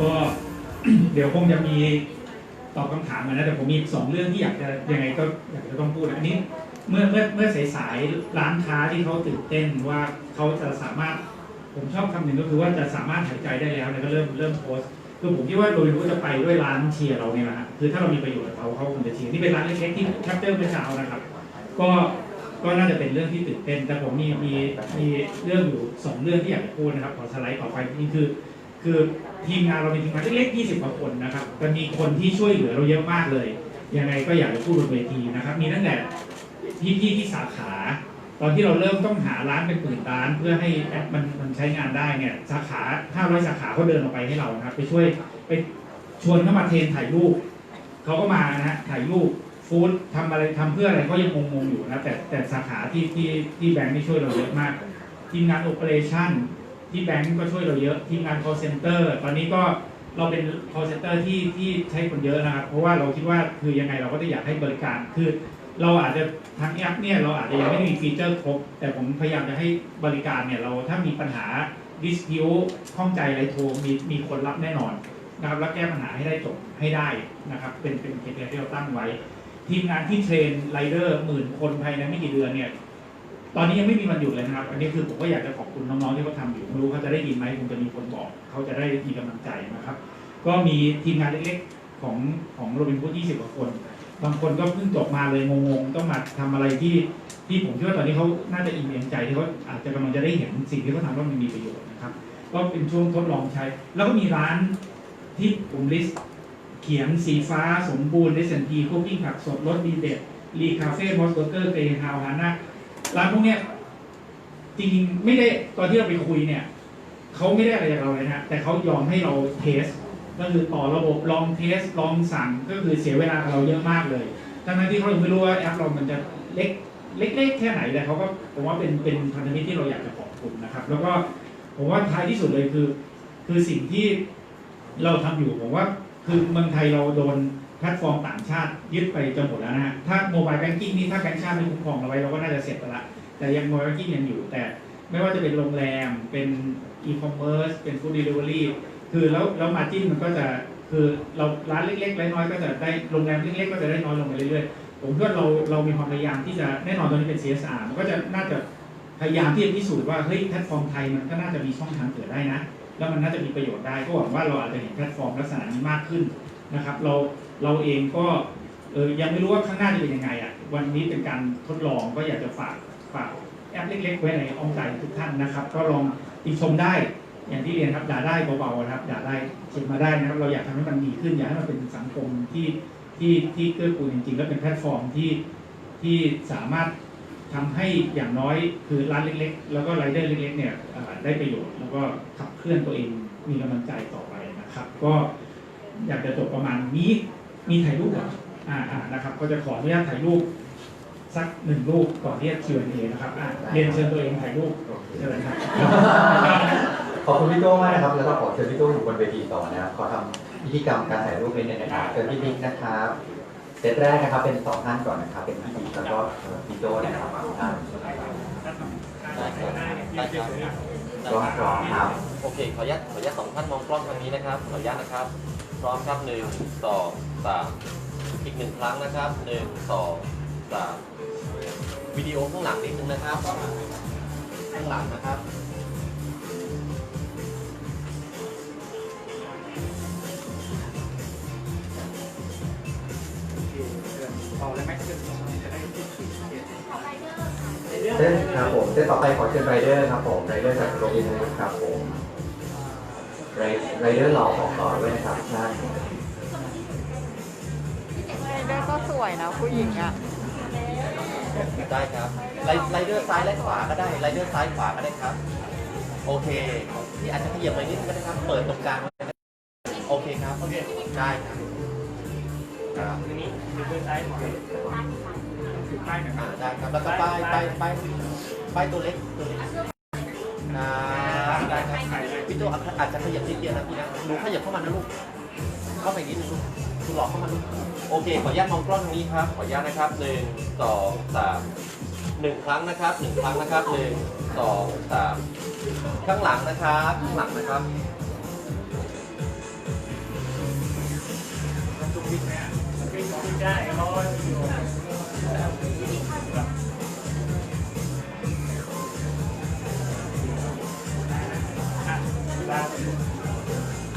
ก็เดี๋ยวคงจะมีตอบคำถามมานะแต่ผมมีสองเรื่องที่อยากจะยังไงก็อยากจะต้องพูดอันนี้เมื่อเมื่อเมื่อสายๆร้านค้าที่เขาตื่นเต้นว่าเขาจะสามารถผมชอบคำหนึ่งก็คือว่าจะสามารถหายใจได้แล้วเนี่ยก็เริ่มเริ่มโพสต์คือผมคิดว่าโดยรู้จะไปด้วยร้านเชียร์เราเนี่ยนะฮะคือถ้าเรามีประโยชน์กับเขาเขาคงจะเชียร์นี่เป็นร้านเล็กๆที่แคปเจอร์เมื่อเช้านะครับ ก็ก็น่าจะเป็นเรื่องที่ตื่นเต้นแต่ผมมีมีมีเรื่องอยู่สองเรื่องที่อยากพูดนะครับขอสไลด์ต่อไปนี่คือ คือทีมงานเราเป็นทีมงานเล็กๆ20กว่าคนนะครับแต่มีคนที่ช่วยเหลือเราเยอะมากเลย ยังไงก็อยากจะพูดบนเวทีนะครับ มีตั้งแต่พี่ๆที่สาขา ตอนที่เราเริ่มต้องหาร้านเป็นหมื่นร้าน เพื่อให้แอปมันมันใช้งานได้เนี่ยสาขา500สาขาเขาเดินออกไปให้เรานะครับ ไปช่วยไปชวนเข้ามาเทรนถ่ายรูปเขาก็มานะฮะถ่ายรูปฟู้ดทำอะไรทำเพื่ออะไรเขายังงงๆอยู่นะแต่แต่สาขาที่ที่ที่แบงค์นี่ช่วยเราเยอะมาก ทีมงานโอเปอเรชั่น ที่แบงก์ก็ช่วยเราเยอะทีมงาน call center ตอนนี้ก็เราเป็น call center ที่ที่ใช้คนเยอะนะครับ เพราะว่าเราคิดว่าคือยังไงเราก็จะอยากให้บริการ คือเราอาจจะทางแอปเนี่ยเราอาจจะยังไม่มีฟีเจอร์ครบ แต่ผมพยายามจะให้บริการเนี่ยเราถ้ามีปัญหา dispute ข้องใจอะไรโทรมีมีคนรับแน่นอนนะครับแล้วแก้ปัญหาให้ได้จบให้ได้นะครับเป็นเป็นเกณฑ์ที่เราตั้งไว้ ทีมงานที่เทรนไรเดอร์หมื่นคนภายในไม่กี่เดือนเนี่ย ตอนนี้ยังไม่มีวันหยุดเลยนะครับ อันนี้คือผมก็อยากจะขอบคุณน้องๆที่เขาทำอยู่ไม่รู้เขาจะได้ยินไหมคงจะมีคนบอกเขาจะได้มีกำลังใจนะครับ ก็มีทีมงานเล็กๆของของโรบินพูด20กว่าคน บางคนก็เพิ่งจบมาเลยงงๆต้องมาทำอะไรที่ที่ผมคิดว่าตอนนี้เขาน่าจะอิ่มเอมใจที่เขาอาจจะกำลังจะได้เห็นสิ่งที่เขาทำว่ามันมีประโยชน์นะครับ ก็เป็นช่วงทดลองใช้ แล้วก็มีร้านที่ผมลิสต์เขียงสีฟ้าสมบูรณ์ได้สันทีคุกกิ้งผักสดรสดีเด็ดรีคาเฟ่มอสเบอร์เกอร์เกย์ฮาวฮาน่า ร้านพวกเนี้ยจริงๆไม่ได้ตอนที่เราไปคุยเนี่ยเขาไม่ได้อะไรจากเราเลยนะแต่เขายอมให้เราเทส ก็คือต่อระบบลองเทสลองสั่งก็คือเสียเวลากับเราเยอะมากเลยทั้งนั้นที่เขาไม่รู้ว่าแอปเรามันจะเล็กเล็กๆแค่ไหนแต่เขาก็ผมว่าเป็นเป็นพันธมิตรที่เราอยากจะขอบคุณนะครับ แล้วก็ผมว่าท้ายที่สุดเลยคือ คือสิ่งที่เราทำอยู่ผมว่าคือเมืองไทยเราโดน แพลตฟอร์มต่างชาติยึดไปจนหมดแล้วนะฮะ ถ้าโมบายแบงกิ้งนี่ถ้าแบงก์ชาติไม่คุ้มครองเราไว้เราก็น่าจะเสร็จไปละ แต่ยังโมบายแบงกิ้งยังอยู่ แต่ไม่ว่าจะเป็นโรงแรม เป็นอีคอมเมิร์ซ เป็นฟู้ดเดลิเวอรี่ คือแล้วแล้วมาจิ้นมันก็จะคือเราร้านเล็กๆน้อยๆก็จะได้โรงแรมเล็กๆก็จะได้น้อยลงไปเรื่อยๆ ผมคิดว่าเราเรามีความพยายามที่จะแน่นอนตอนนี้เป็น CSR มันก็จะน่าจะพยายามที่จะพิสูจน์ว่าเฮ้ยแพลตฟอร์มไทยมันก็น่าจะมีช่องทางเกิดได้นะ แล้วมันน่าจะมีประโยชน์ได้ก็หวังว่าเราอาจจะเห็นแพลตฟอร์มลักษณะนี้มากขึ้น นะครับ เราเราเองก็เออยังไม่รู้ว่าข้างหน้าจะเป็นยังไงอะวันนี้เป็นการทดลองก็อยากจะฝากฝากแอปเล็ก ๆ ไว้ในอ้อมใจทุกท่านนะครับ ก็ลองติชมได้อย่างที่เรียนครับด่าได้เบาๆนะครับด่าได้เขียนมาได้นะครับ เราอยากทำให้มันดีขึ้นอยากให้มันเป็นสังคมที่ที่ที่เกื้อกูลจริงๆ และเป็นแพลตฟอร์มที่ที่สามารถทำให้อย่างน้อยคือร้านเล็ก ๆ แล้วก็รายเดอร์เล็ก ๆ เนี่ยได้ประโยชน์ แล้วก็ขับเคลื่อนตัวเองมีกำลังใจต่อไปนะครับ ก็ อยากจะจบประมาณนี้ มีถ่ายรูปเหรออ่าอ่านะครับ ก็จะขออนุญาตถ่ายรูปสักหนึ่งรูปก่อนที่จะ Q&A นะครับอะเรียนเชิญตัวเองถ่ายรูปเชิญเลยครับขอบคุณพี่โต้มากนะครับ แล้วก็ขอเชิญพี่โต้อยู่บนเวทีต่อนะครับขอทำพิธีกรรมการถ่ายรูปนิดนึงนะครับเชิญพี่บิ๊กนะครับเซตแรกนะครับเป็นสองท่านก่อนนะครับ เป็นพี่บิ๊กแล้วก็พี่โต้นะครับสองท่านก็พร้อมครับโอเคขออนุญาตขออนุญาตสองท่านมองกล้องทางนี้นะครับขออนุญาตนะครับ พร้อมครับหนึ่งสองสามอีกหนึ่งครั้งนะครับหนึ่งสองสามวิดีโอข้างหลังนิดนึงนะครับข้างหลังนะครับเส้นครับผมเส้นต่อไปขอเชิญไรเดอร์ครับผมไรเดอร์จากโรงเรียนนุชครับผม ไรไรเดอร์รอสองต่อด้วยนะครับใช่ไรเดอร์ก็สวยนะผู้หญิงอะได้ครับไลไลเดอร์ซ้ายและขวาก็ได้ไลเดอร์ซ้ายขวาก็ได้ครับ โอเคที่อาจจะขยับไปนิดนึงก็ได้ครับ เปิดตรงกลางไว้นะครับโอเคครับโอเคได้ครับครับทีนี้ดูเบอร์ซ้ายขวาถือป้ายหน่อยคอ่ารับได้ครับแล้วก็ป้ายป้ายป้ายป้ายตัวเล็กตัวเล็กอ่าได้ครับพี่ โดอาจจะขยับนิดเดียวนะพี่นะหนูขยับเข้ามานะลูก เข้าไปนิดนึงคุณหลอกเข้ามาลูก โอเค ขออนุญาตมองกล้องตรงนี้ครับ ขออนุญาตนะครับหนึ่งสองสามหนึ่งครั้งนะครับหนึ่งครั้งนะครับหนึ่งสองสามข้างหลังนะครับข้างหลังนะครับทุกวิกนะไม่ได้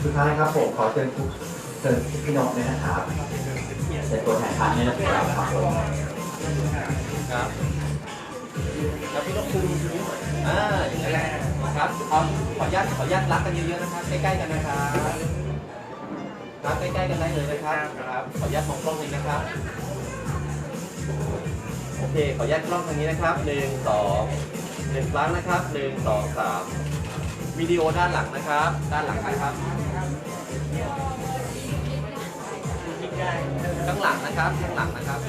สุดท้ายครับผมขอเชิญทุกเชิญพี่นกเนี่ยนะครับเป็นตัวแทนพันเนี่ยนะครับครับผมครับแล้วพี่ต้องคุมทีนี้หน่อยอ่าอย่างนั้นแหละครับเอาขออนุญาตขออนุญาตรักกันเยอะๆนะครับใกล้ๆกันนะครับครับใกล้ๆกันได้เลยนะครับครับขออนุญาตมองกล้องนี้นะครับโอเคขออนุญาตกล้องทางนี้นะครับหนึ่งสองหนึ่งครั้งนะครับหนึ่งสองสาม วิดีโอด้านหลังนะครับ ด้านหลังนะครับข้างหลังนะครับข้างหลังนะครับ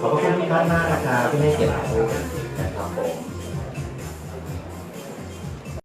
ขอบคุณทุกท่านมากนะครับที่ให้เกียรติผม